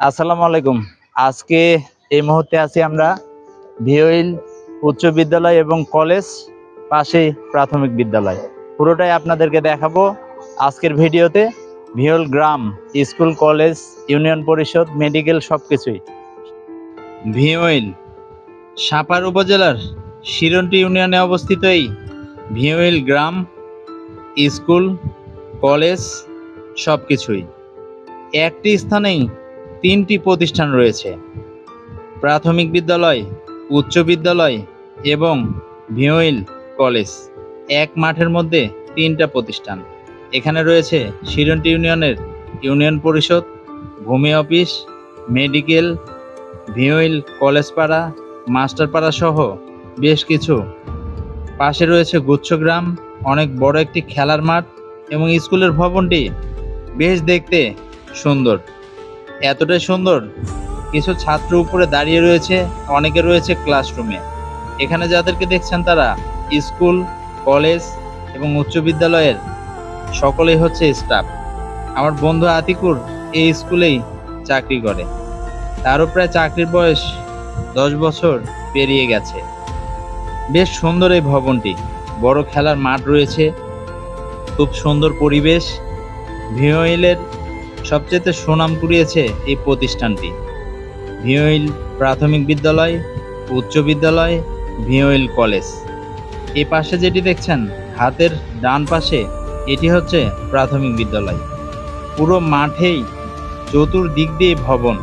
আসসালামু আলাইকুম। আজকে এই মুহূর্তে আছি আমরা ভিওইল উচ্চ বিদ্যালয় এবং কলেজ পাশে প্রাথমিক বিদ্যালয়। পুরোটাই আপনাদেরকে দেখাবো আজকের ভিডিওতে ভিওল গ্রাম, স্কুল, কলেজ, ইউনিয়ন পরিষদ, মেডিকেল সব কিছুই ভিওইল সাপার উপজেলার শিরন্টি ইউনিয়নে অবস্থিত এই ভিওইল গ্রাম, স্কুল, কলেজ সব কিছুই একটি স্থানেই তিনটি প্রতিষ্ঠান রয়েছে। প্রাথমিক বিদ্যালয়, উচ্চ বিদ্যালয় এবং ভিওইল কলেজ। এক মাঠের মধ্যে তিনটা প্রতিষ্ঠান। এখানে রয়েছে শিরন্টি ইউনিয়নের ইউনিয়ন পরিষদ, ভূমি অফিস, মেডিকেল, ভিওইল কলেজ পাড়া, মাস্টার পাড়া সহ বেশ কিছু। পাশে রয়েছে গুচ্ছগ্রাম অনেক বড় একটি খেলার মাঠ এবং স্কুলের ভবনটি বেশ দেখতে সুন্দর। এতটাই সুন্দর। কিছু ছাত্র উপরে দাঁড়িয়ে রয়েছে, অনেকে রয়েছে ক্লাসরুমে এখানে যাদেরকে দেখছেন তারা স্কুল, কলেজ এবং উচ্চ বিদ্যালয়ের সকলেই হচ্ছে স্টাফ আমার বন্ধু আতিকুর এই স্কুলেই চাকরি করে। তারও প্রায় চাকরির বয়স দশ বছর পেরিয়ে গেছে। বেশ সুন্দর এই ভবনটি। বড় খেলার মাঠ রয়েছে। খুব সুন্দর পরিবেশ। ভিওইলের সবচেয়ে সুনাম কুড়িয়েছে এই প্রতিষ্ঠানটি। ভিওইল প্রাথমিক বিদ্যালয়, উচ্চ বিদ্যালয়, ভিওইল কলেজ। এই পাশে যেটি দেখছেন, হাতের ডান পাশে এটি হচ্ছে প্রাথমিক বিদ্যালয়। পুরো মাঠেই চতুর্দিক দিয়ে ভবন।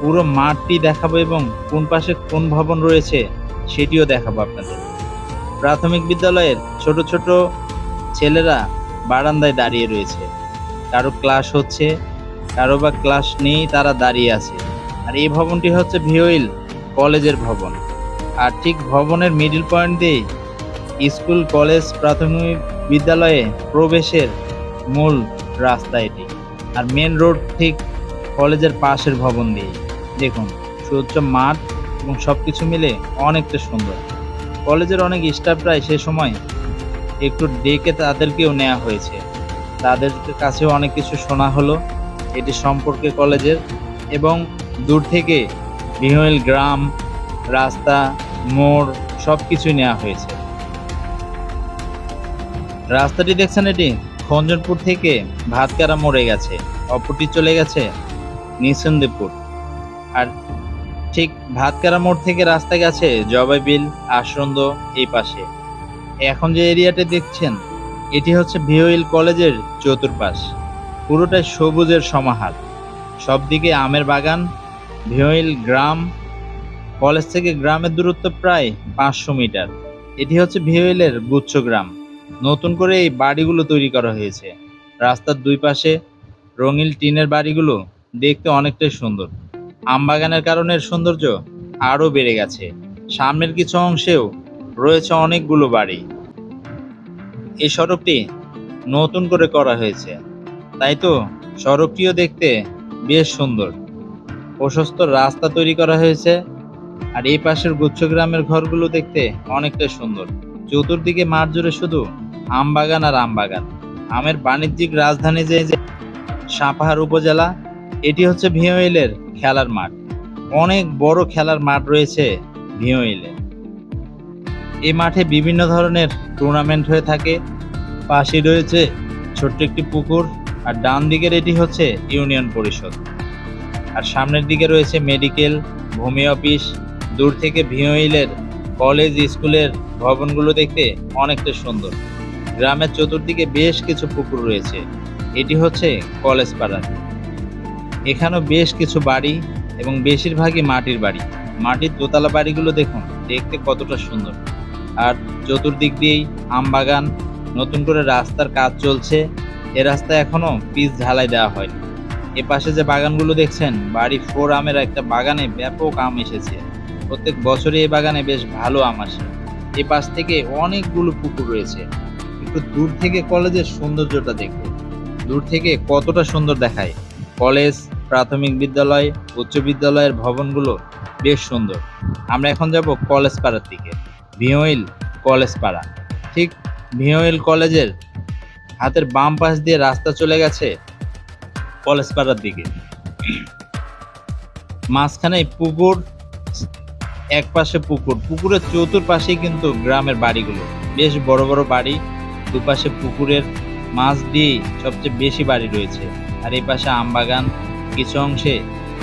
পুরো মাঠটি দেখাবো এবং কোন পাশে কোন ভবন রয়েছে সেটিও দেখাবো আপনাদের। প্রাথমিক বিদ্যালয়ের ছোট ছোট ছেলেরা বারান্দায় দাঁড়িয়ে রয়েছে। কারও ক্লাস হচ্ছে কারও বা ক্লাস নেই, তারা দাঁড়িয়ে আছে। আর এই ভবনটি হচ্ছে ভিওইল কলেজের ভবন। আর ঠিক ভবনের মিডিল পয়েন্ট দিয়ে স্কুল, কলেজ, প্রাথমিক বিদ্যালয়ে প্রবেশের মূল রাস্তা এটি। আর মেন রোড ঠিক কলেজের পাশের ভবন দিয়ে দেখুন, সুউচ্চ মাঠ এবং সব কিছু মিলে অনেকটা সুন্দর। কলেজের অনেক স্টাফরাই সে সময় একটু ডেকে তাদেরকেও নেওয়া হয়েছে। তাদের কাছেও অনেক কিছু শোনা হলো। এটি সম্পর্কে কলেজের এবং দূর থেকে বিহইল গ্রাম, রাস্তা, মোড় সব কিছুই নেওয়া হয়েছে। রাস্তাটি দেখছেন এটি? খঞ্জনপুর থেকে ভাতকারা মোড়ে গেছে। অপরটি চলে গেছে নিসন্দেপুর। আর ঠিক ভাতকারা মোড় থেকে রাস্তা গেছে জবাই বিল আশ্রন্দ এই পাশে। এখন যে এরিয়াটা দেখছেন, এটি হচ্ছে ভিওইল কলেজের চতুর্পাশ। পুরোটাই সবুজের সমাহার। সবদিকে আমের বাগান ভিওইল গ্রাম, কলেজ থেকে গ্রামের দূরত্ব প্রায় পাঁচশো মিটার। এটি হচ্ছে ভিওইলের গুচ্ছ গ্রাম। নতুন করে এই বাড়িগুলো তৈরি করা হয়েছে। রাস্তার দুই পাশে রঙিন টিনের বাড়িগুলো দেখতে অনেকটাই সুন্দর। আম বাগানের কারণে সৌন্দর্য আরও বেড়ে গেছে। সামনের কিছু অংশেও রয়েছে অনেকগুলো বাড়ি। এই সড়কটি নতুন করে করা হয়েছে। তাই তো? সড়কটিও দেখতে বেশ সুন্দর। প্রশস্ত রাস্তা তৈরি করা হয়েছে আর এই পাশের গুচ্ছগ্রামের ঘরগুলো দেখতে অনেকটা সুন্দর। চতুর্দিকে মাঠ জুড়ে শুধু আম বাগান আর আম বাগান আমের বাণিজ্যিক রাজধানী যে যে সাপাহার উপজেলা, এটি হচ্ছে ভিওইলের খেলার মাঠ। অনেক বড় খেলার মাঠ রয়েছে ভিওইলে এই মাঠে বিভিন্ন ধরনের টুর্নামেন্ট হয়ে থাকে। পাশে রয়েছে ছোট্ট একটি পুকুর আর ডান দিকের এটি হচ্ছে ইউনিয়ন পরিষদ। আর সামনের দিকে রয়েছে মেডিকেল, ভূমি অফিস, দূর থেকে ভিওইলের কলেজ, স্কুলের ভবনগুলো দেখতে অনেকটা সুন্দর। গ্রামের চতুর্দিকে বেশ কিছু পুকুর রয়েছে। এটি হচ্ছে কলেজ পাড়ার এখানেও বেশ কিছু বাড়ি এবং বেশিরভাগই মাটির বাড়ি। মাটির দোতলা বাড়িগুলো দেখুন, দেখতে কতটা সুন্দর। আর চতুর্দিক দিয়েই আম বাগান নতুন করে রাস্তার কাজ চলছে। এ রাস্তায় এখনও পিচ ঢালাই দেওয়া হয়নি। এ পাশে যে বাগানগুলো দেখছেন, বাড়ি ফোর আমের একটা বাগানে ব্যাপক আম এসেছে। প্রত্যেক বছরই এই বাগানে বেশ ভালো আম আসে। এ পাশ থেকে অনেকগুলো পুকুর রয়েছে। একটু দূর থেকে কলেজের সৌন্দর্যটা দেখবে দূর থেকে কতটা সুন্দর দেখায়। কলেজ, প্রাথমিক বিদ্যালয়, উচ্চ বিদ্যালয়ের ভবনগুলো বেশ সুন্দর। আমরা এখন যাব কলেজ পাড়ার দিকে। ভিওইল কলেজ পাড়া। ঠিক ভিওইল কলেজের হাতের বাম পাশ দিয়ে রাস্তা চলে গেছে কলেজ পাড়ার দিকে। মাঝখানে পুকুর, এক পাশে পুকুর। পুকুরের চতুর্পাশেই কিন্তু গ্রামের বাড়িগুলো। বেশ বড় বড় বাড়ি, দুপাশে পুকুরের মাছ দিয়েই সবচেয়ে বেশি বাড়ি রয়েছে। আর এই পাশে আম বাগান, কিছু অংশে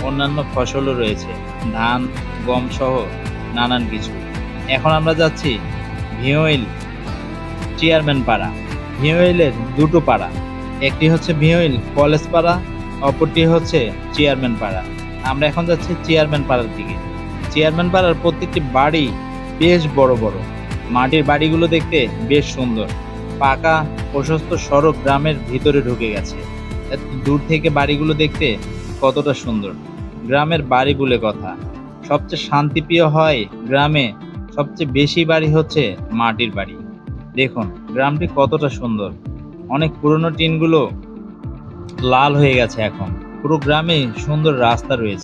অন্যান্য ফসলও রয়েছে। ধান, গম সহ নানান কিছু। এখন আমরা যাচ্ছি ভিওইল চেয়ারম্যান পাড়া। ভিওইলের দুটো পাড়া। একটি হচ্ছে ভিওইল কলেজ পাড়া, অপরটি হচ্ছে চেয়ারম্যান পাড়া। আমরা এখন যাচ্ছি চেয়ারম্যান পাড়ার দিকে। চেয়ারম্যান পাড়ার প্রত্যেকটি বাড়ি বেশ বড় বড়। মাটির বাড়িগুলো দেখতে বেশ সুন্দর। পাকা, প্রশস্ত সড়ক গ্রামের ভিতরে ঢুকে গেছে। এত দূর থেকে বাড়িগুলো দেখতে কতটা সুন্দর। গ্রামের বাড়ি কথা। সবচেয়ে শান্তিপ্রিয় হয় গ্রামে সবচেয়ে বেশি বাড়ি হচ্ছে মাটির বাড়ি। দেখুন, গ্রামটি কতটা সুন্দর। অনেক পুরনো টিনগুলো লাল হয়ে গেছে এখন। পুরো গ্রামে সুন্দর রাস্তা রয়েছে।